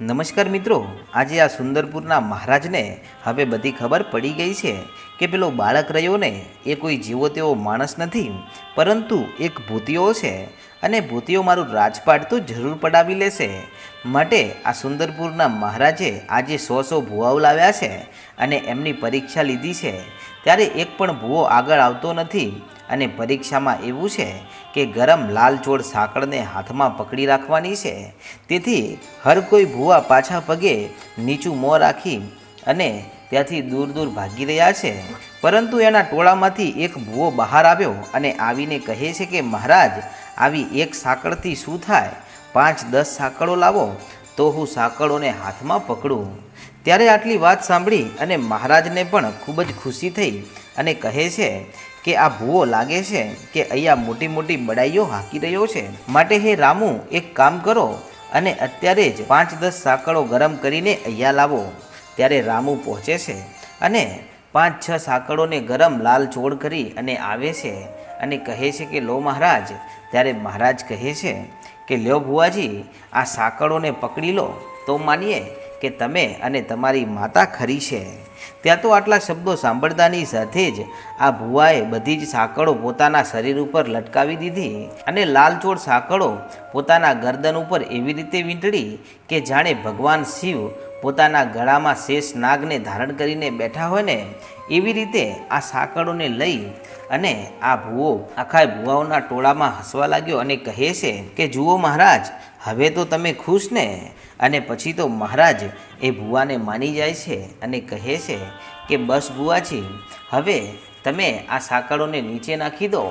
નમસ્કાર મિત્રો, આજે આ સુંદરપુરના મહારાજને હવે બધી ખબર પડી ગઈ છે કે પેલો બાળક રહ્યો ને એ કોઈ જીવો તેવો માણસ નથી, પરંતુ એક ભૂતિયો છે અને ભૂતિયો મારું રાજપાટ તો જરૂર પડાવી લેશે. માટે આ સુંદરપુરના મહારાજે આજે સો સો ભૂવાઓ લાવ્યા છે અને એમની પરીક્ષા લીધી છે. ત્યારે એક પણ ભૂવો આગળ આવતો નથી. અને પરીક્ષામાં એવું છે કે ગરમ લાલચોળ સાંકળને હાથમાં પકડી રાખવાની છે. તેથી હર કોઈ ભૂવા પાછા પગે નીચું મોં રાખી અને ત્યાંથી દૂર દૂર ભાગી રહ્યા છે. પરંતુ એના ટોળામાંથી એક ભૂવો બહાર આવ્યો અને આવીને કહે છે કે, મહારાજ, આવી એક સાંકળથી શું થાય? પાંચ, દસ સાંકળો લાવો, તો હું સાંકળોને હાથમાં પકડું. ત્યારે આટલી વાત સાંભળી અને મહારાજને પણ ખૂબ જ ખુશી થઈ અને કહે છે કે આ ભૂવો લાગે છે કે અહીંયા મોટી મોટી બડાઈઓ હાકી રહ્યો છે? માટે હે રામુ, એક કામ કરો અને અત્યારે જ પાંચ દસ સાંકળો ગરમ કરીને અહીંયા લાવો. ત્યારે રામુ પહોંચે છે અને પાંચ છ સાંકળોને ગરમ લાલ ચોળ કરી અને આવે છે અને કહે છે કે, લો મહારાજ. ત્યારે મહારાજ કહે છે કે, લ્યો ભુવાજી, આ સાંકળોને પકડી લો. તો માનીએ કે તમે અને તમારી માતા ખરી છે. ત્યાં તો આટલા શબ્દો સાંભળતાની સાથે જ આ ભુવાએ બધી જ સાંકળો પોતાના શરીર ઉપર લટકાવી દીધી અને લાલચોળ સાંકળો પોતાના ગરદન ઉપર એવી રીતે વીંટળી કે જાણે ભગવાન શિવ પોતાના ગળામાં શેષ નાગને ધારણ કરીને બેઠા હોય ને, એવી રીતે આ સાંકળોને લઈ અને આ ભૂવો આખા ભુવાઓના ટોળામાં હસવા લાગ્યો અને કહે છે કે, જુઓ મહારાજ હવે તો તમે ખુશ ને? અને પછી તો મહારાજ એ ભુવાને માની જાય છે અને કહે છે કે બસ ભુવાજી હવે તમે આ સાંકળોને નીચે નાખી દો.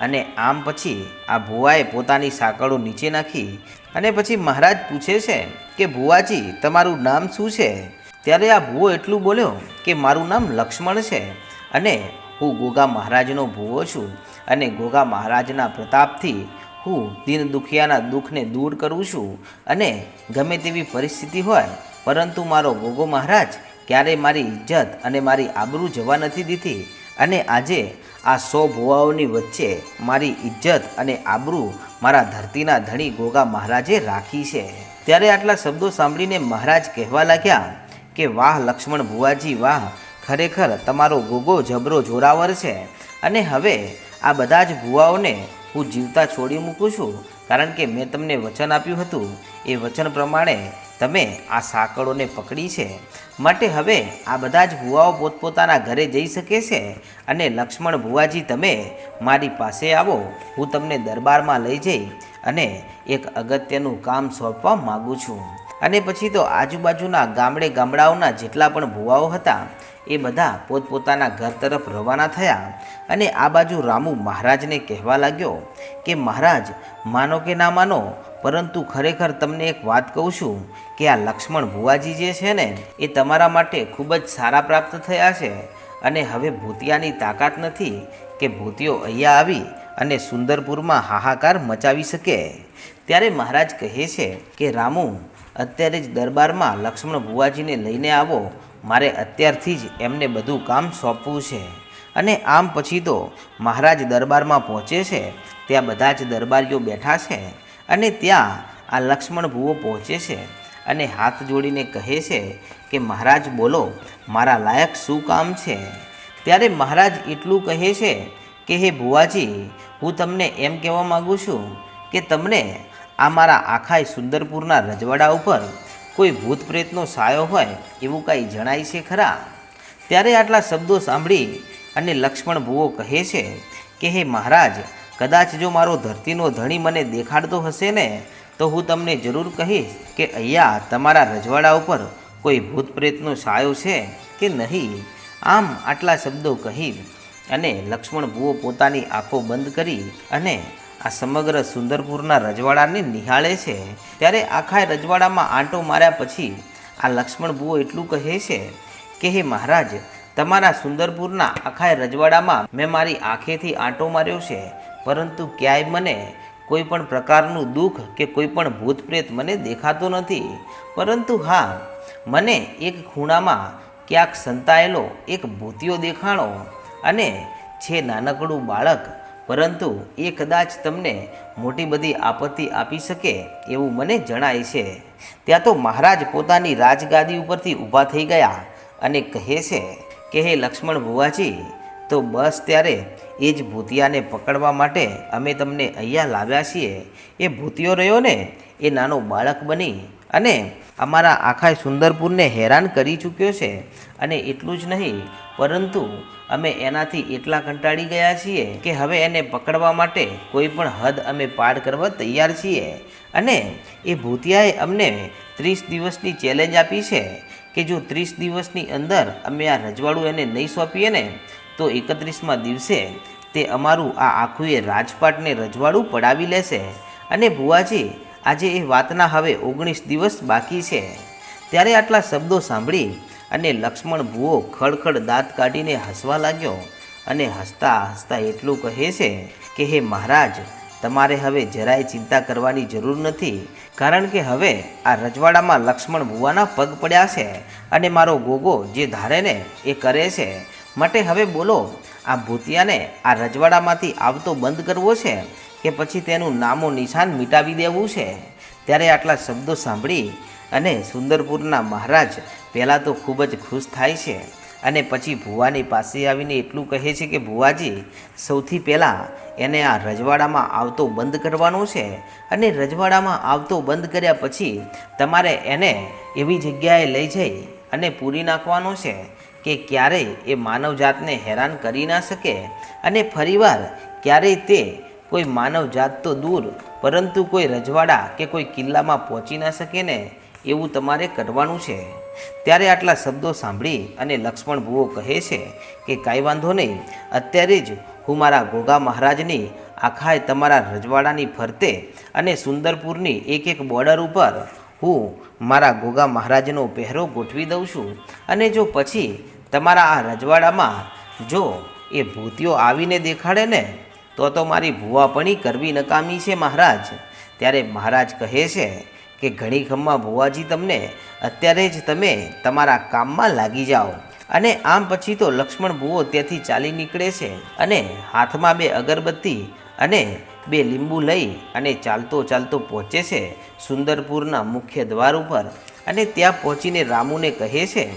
અને આમ પછી આ ભુવાએ પોતાની સાંકળો નીચે નાખી અને પછી મહારાજ પૂછે છે કે ભુવાજી તમારું નામ શું છે? ત્યારે આ ભુવો એટલું બોલ્યો કે મારું નામ લક્ષ્મણ છે અને હું ગોગા મહારાજનો ભૂવો છું અને ગોગા મહારાજના પ્રતાપથી હું દીન દુખિયાના દુઃખને દૂર કરું છું અને ગમે તેવી પરિસ્થિતિ હોય, પરંતુ મારો ગોગો મહારાજ ક્યારેય મારી ઇજ્જત અને મારી આબરૂ જવા નથી દીધી અને આજે આ સો ભુવાઓની વચ્ચે મારી ઇજ્જત અને આબરૂ મારા ધરતીના ધણી ગોગા મહારાજે રાખી છે. ત્યારે આટલા શબ્દો સાંભળીને મહારાજ કહેવા લાગ્યા કે, વાહ લક્ષ્મણ ભુવાજી, વાહ! ખરેખર તમારો ગોગો જબરો જોરાવર છે અને હવે આ બધા જ ભુવાઓને હું જીવતા છોડી મૂકું છું, કારણ કે મેં તમને વચન આપ્યું હતું. એ વચન પ્રમાણે તમે આ સાંકળોને પકડી છે. માટે હવે આ બધા જ ભુવાઓ પોતપોતાના ઘરે જઈ શકે છે અને લક્ષ્મણ ભુવાજી તમે મારી પાસે આવો, હું તમને દરબારમાં લઈ જઈ અને એક અગત્યનું કામ સોંપવા માગું છું. અને પછી તો આજુબાજુના ગામડે ગામડાઓના જેટલા પણ ભુવાઓ હતા એ બધા પોતપોતાના ઘર તરફ રવાના થયા અને આ બાજુ રામુ મહારાજને કહેવા લાગ્યો કે, મહારાજ, માનો કે ના માનો, પરંતુ ખરેખર તમને એક વાત કહું છું કે આ લક્ષ્મણ ભુવાજી જે છે ને, એ તમારા માટે ખૂબ જ સારા પ્રાપ્ત થયા છે અને હવે ભૂતિયાની તાકાત નથી કે ભૂતિયો અહીંયા આવી અને સુંદરપુરમાં હાહાકાર મચાવી શકે. ત્યારે મહારાજ કહે છે કે, રામુ, અત્યારે જ દરબારમાં લક્ષ્મણ ભુવાજીને લઈને આવો મારે અત્યારથી જ એમને બધું કામ સોંપવું છે. અને આમ પછી તો મહારાજ દરબારમાં પહોંચે છે, ત્યાં બધા જ દરબારીઓ બેઠા છે અને ત્યાં આ લક્ષ્મણ ભુવો પહોંચે છે અને હાથ જોડીને કહે છે કે, મહારાજ, બોલો, મારા લાયક શું કામ છે? ત્યારે મહારાજ એટલું કહે છે કે, હે ભુવાજી, હું તમને એમ કહેવા માગું છું કે, તમને આ મારા આખાય સુંદરપુરના રજવાડા ઉપર કોઈ ભૂત પ્રેતનો સાયો હોય એવું કાંઈ જણાય છે ખરા? ત્યારે આટલા શબ્દો સાંભળી અને લક્ષ્મણ ભુવો કહે છે કે, હે મહારાજ, કદાચ જો મારો ધરતીનો ધણી મને દેખાડતો હશે ને, તો હું તમને જરૂર કહીશ કે અહીંયા તમારા રજવાડા ઉપર કોઈ ભૂત પ્રેતનો સાયો છે કે નહીં? આમ આટલા શબ્દો કહી અને લક્ષ્મણ ભુવો પોતાની આંખો બંધ કરી અને આ સમગ્ર સુંદરપુરના રજવાડાને નિહાળે છે. ત્યારે આખા રજવાડામાં આંટો માર્યા પછી આ લક્ષ્મણ બુઓ એટલું કહે છે કે, હે મહારાજ, તમારા સુંદરપુરના આખા રજવાડામાં મેં મારી આંખેથી આંટો માર્યો છે. પરંતુ ક્યાંય મને કોઈ પણ પ્રકારનું દુઃખ કે કોઈ પણ ભૂત પ્રેત મને દેખાતો નથી. પરંતુ હા, મને એક ખૂણામાં ક્યાંક સંતાયેલો એક ભૂતિયો દેખાણો અને છે નાનકડું બાળક પરંતુ એ કદાચ તમને મોટી બધી આપત્તિ આપી શકે એવું મને જણાય છે. ત્યાં તો મહારાજ પોતાની રાજગાદી ઉપરથી ઊભા થઈ ગયા અને કહે છે કે, હે લક્ષ્મણ ભુવાજી, તો બસ ત્યારે એ જ ભૂતિયાને પકડવા માટે અમે તમને અહીંયા લાવ્યા છીએ. એ ભૂતિયો રહ્યો ને, એ નાનો બાળક બની અને અમારા આખા સુંદરપુરને હેરાન કરી ચૂક્યો છે. અને એટલું જ નહીં, પરંતુ અમે એનાથી એટલા કંટાળી ગયા છીએ કે હવે એને પકડવા માટે કોઈ પણ હદ અમે પાર કરવા તૈયાર છીએ. અને એ ભૂતિયાએ અમને ત્રીસ દિવસની ચેલેન્જ આપી છે કે જો ત્રીસ દિવસની અંદર અમે આ રજવાડું એને નહીં સોંપીએ ને, તો એકત્રીસમાં દિવસે તે અમારું આ આખું એ રાજપાટને રજવાડું પડાવી લેશે. અને ભુવાજી, આજે એ વાતના હવે ઓગણીસ દિવસ બાકી છે. ત્યારે આટલા શબ્દો સાંભળી અને લક્ષ્મણ ભુવો ખડખડ દાંત કાઢીને હસવા લાગ્યો અને હસતા હસતા એટલું કહે છે કે, હે મહારાજ, તમારે હવે જરાય ચિંતા કરવાની જરૂર નથી, કારણ કે હવે આ રજવાડામાં લક્ષ્મણ ભુવાના પગ પડ્યા છે અને મારો ગોગો જે ધારે ને એ કરે છે. માટે હવે બોલો, આ ભૂતિયાને આ રજવાડામાંથી આવતો બંધ કરવો છે કે પછી તેનું નામો નિશાન મિટાવી દેવું છે? ત્યારે આટલા શબ્દો સાંભળી અને સુંદરપુરના મહારાજ પહેલાં તો ખૂબ જ ખુશ થાય છે અને પછી ભુવાની પાસે આવીને એટલું કહે છે કે, ભુવાજી, સૌથી પહેલાં એને આ રજવાડામાં આવતો બંધ કરવાનો છે અને રજવાડામાં આવતો બંધ કર્યા પછી તમારે એને એવી જગ્યાએ લઈ જઈ અને પૂરી નાખવાનો છે કે ક્યારેય એ માનવજાતને હેરાન કરી ના શકે અને ફરીવાર ક્યારેય તે કોઈ માનવજાત તો દૂર, પરંતુ કોઈ રજવાડા કે કોઈ કિલ્લામાં પહોંચી ના શકે ને એવું તમારે કરવાનું છે. ત્યારે આટલા શબ્દો સાંભળી અને લક્ષ્મણ ભુવો કહે છે કે, કાંઈ વાંધો નહીં. અત્યારે જ હું મારા ગોગા મહારાજની આખાય તમારા રજવાડાની ફરતે અને સુંદરપુરની એક એક બોર્ડર ઉપર હું મારા ગોગા મહારાજનો પહેરો ગોઠવી દઉં છું. અને જો પછી તમારા આ રજવાડામાં જો એ ભૂતિઓ આવીને દેખાડે ને, તો તો મારી ભુવાપણી કરવી નકામી છે મહારાજ. ત્યારે મહારાજ કહે છે કે ઘણી ખમ્મા ભુવાજી તમને અત્યારે જ તમે તમારા કામમાં લાગી જાઓ. અને આમ પછી તો લક્ષ્મણ ભુવો ત્યાંથી ચાલી નીકળે છે અને હાથમાં બે અગરબત્તી અને બે લીંબુ લઈ અને ચાલતો ચાલતો પહોંચે છે સુંદરપુરના મુખ્ય દ્વાર ઉપર. અને ત્યાં પહોંચીને રામુને કહે છે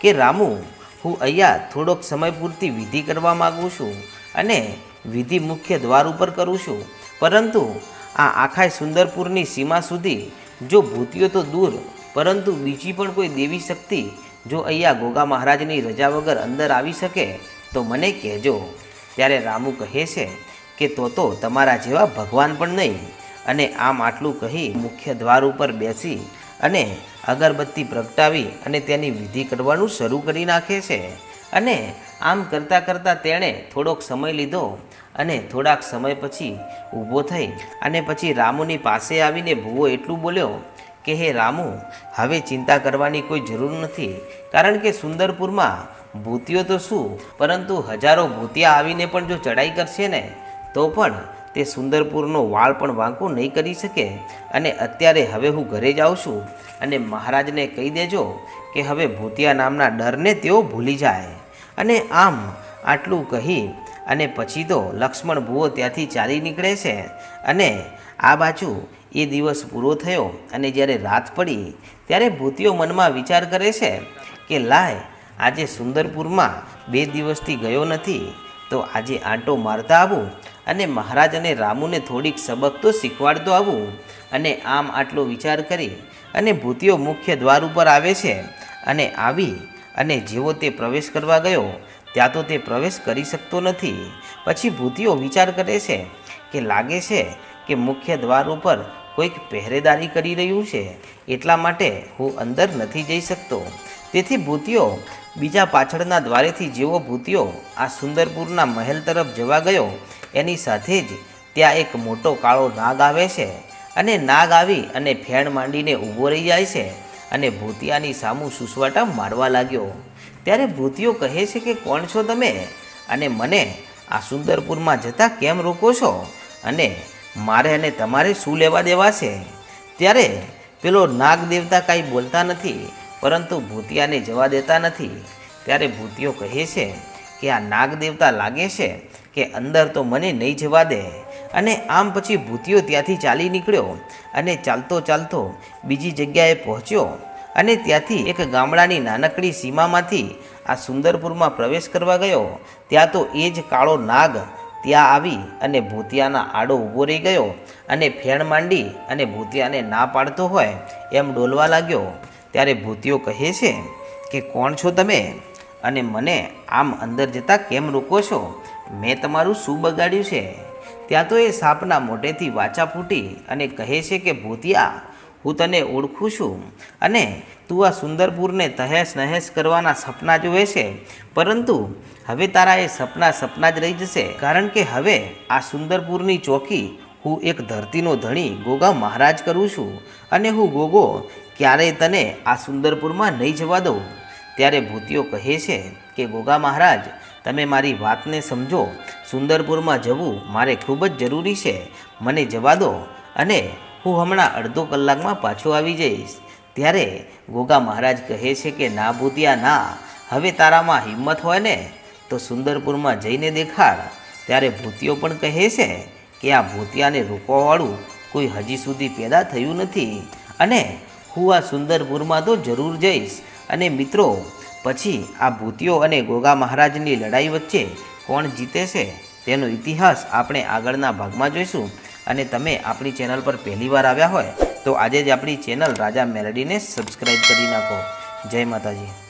કે, રામુ, હું અહીંયા થોડોક સમય પૂરતી વિધિ કરવા માગું છું અને વિધિ મુખ્ય દ્વાર ઉપર કરું છું. પરંતુ આ આખા સુંદરપુરની સીમા સુધી જો ભૂતિઓ તો દૂર, પરંતુ બીજી પણ કોઈ દેવી શક્તિ જો અહીંયા ગોગા મહારાજની રજા વગર અંદર આવી શકે, તો મને કહેજો. ત્યારે રામુ કહે છે કે તો તો તમારા જેવા ભગવાન પણ નહીં, અને આમ આટલું કહી મુખ્ય દ્વાર ઉપર બેસી અને અગરબત્તી પ્રગટાવી અને તેની વિધિ કરવાનું શરૂ કરી નાખે છે. અને આમ કરતાં કરતાં તેણે થોડોક સમય લીધો અને થોડાક સમય પછી ઊભો થઈ અને પછી રામુની પાસે આવીને ભૂવો એટલું બોલ્યો કે, હે રામુ, હવે ચિંતા કરવાની કોઈ જરૂર નથી. કારણ કે સુંદરપુરમાં ભૂતિઓ તો શું, પરંતુ હજારો ભૂતિયા આવીને પણ જો ચડાઈ કરશે ને, તો પણ તે સુંદરપુરનો વાળ પણ વાંકો નહીં કરી શકે. અને અત્યારે હવે હું ઘરે જાઉં છું અને મહારાજને કહી દેજો કે, હવે ભૂતિયા નામના ડરને તેઓ ભૂલી જાય. અને આમ આટલું કહી અને પછી તો લક્ષ્મણ ભૂવો ત્યાંથી ચાલી નીકળે છે અને આ બાજુ એ દિવસ પૂરો થયો અને જ્યારે રાત પડી ત્યારે ભૂતિઓ મનમાં વિચાર કરે છે કે લાય, આજે સુંદરપુરમાં બે દિવસથી ગયો નથી, તો આજે આંટો મારતા આવું અને મહારાજ અને રામુને થોડીક સબક તો શીખવાડતો આવું અને આમ આટલો વિચાર કરી અને ભૂતિઓ મુખ્ય દ્વાર ઉપર આવે છે અને આવી અને જેવો તે પ્રવેશ કરવા ગયો, ત્યાં તો તે પ્રવેશ કરી શકતો નથી. પછી ભૂતિઓ વિચાર કરે છે કે લાગે છે કે મુખ્ય દ્વાર ઉપર કોઈક પહેરેદારી કરી રહ્યું છે. એટલા માટે હું અંદર નથી જઈ શકતો. તેથી ભૂતિઓ બીજા પાછળના દ્વારેથી જેવો ભૂતિઓ આ સુંદરપુરના મહેલ તરફ જવા ગયો, એની સાથે જ ત્યાં એક મોટો કાળો નાગ આવે છે. અને નાગ આવી અને ફેણ માંડીને ઊભો રહી જાય છે. અને ભૂતિયાની સામું સુસવાટા મારવા લાગ્યો. ત્યારે ભૂતિયો કહે છે કે, કોણ છો તમે? અને મને આ સુંદરપુરમાં જતા કેમ રોકો છો? અને મારે અને તમારે શું લેવા દેવા છે? ત્યારે પેલો નાગ દેવતા કાંઈ બોલતા નથી, પરંતુ ભૂતિયાને જવા દેતા નથી. ત્યારે ભૂતિયો કહે છે કે, આ નાગ દેવતા લાગે છે કે, અંદર તો મને નહીં જવા દે. અને આમ પછી ભૂતિયો ત્યાંથી ચાલી નીકળ્યો અને ચાલતો ચાલતો બીજી જગ્યાએ પહોંચ્યો અને ત્યાંથી એક ગામડાની નાનકડી સીમામાંથી આ સુંદરપુરમાં પ્રવેશ કરવા ગયો. ત્યાં તો એ જ કાળો નાગ ત્યાં આવી અને ભૂતિયાના આડો ઊભો રહી ગયો અને ફેણ માંડી અને ભૂતિયાને ના પાડતો હોય એમ ડોલવા લાગ્યો. ત્યારે ભૂતિયો કહે છે કે, કોણ છો તમે? અને મને આમ અંદર જતાં કેમ રોકો છો? મેં તમારું શું બગાડ્યું છે? ત્યાં તો એ સાપના મોઢેથી વાચા ફૂટી અને કહે છે કે, ભૂતિયા, હું તને ઓળખું છું અને તું આ સુંદરપુરને તહેશ નહેશ કરવાના સપના જુએ છે. પરંતુ હવે તારા એ સપના સપના જ રહી જશે. કારણ કે હવે આ સુંદરપુરની ચોકી હું એક ધરતીનો ધણી ગોગા મહારાજ કરું છું અને હું ગોગો ક્યારેય તને આ સુંદરપુરમાં નહીં જવા દઉં. ત્યારે ભૂતિયો કહે છે કે, ગોગા મહારાજ, તમે મારી વાતને સમજો સુંદરપુરમાં જવું મારે ખૂબ જ જરૂરી છે. મને જવા દો અને હું હમણાં અડધો કલાકમાં પાછો આવી જઈશ. ત્યારે ગોગા મહારાજ કહે છે કે, ના ભૂતિયા, ના. હવે તારામાં હિંમત હોય ને, તો સુંદરપુરમાં જઈને દેખાડ. ત્યારે ભૂતિયો પણ કહે છે કે, આ ભૂતિયાને રોકવાવાળું કોઈ હજી સુધી પેદા થયું નથી. અને હું આ સુંદરપુરમાં તો જરૂર જઈશ. અને મિત્રો, પછી આ ભૂતિયો અને ગોગા મહારાજની લડાઈ વચ્ચે કોણ જીતે છે તેનો ઇતિહાસ આપણે આગળના ભાગમાં જોઈશું. અને તમે આપણી ચેનલ પર પહેલીવાર આવ્યા હોય તો આજે જ આપણી ચેનલ રાજા મેલડીને સબસ્ક્રાઈબ કરી નાખો. જય માતાજી.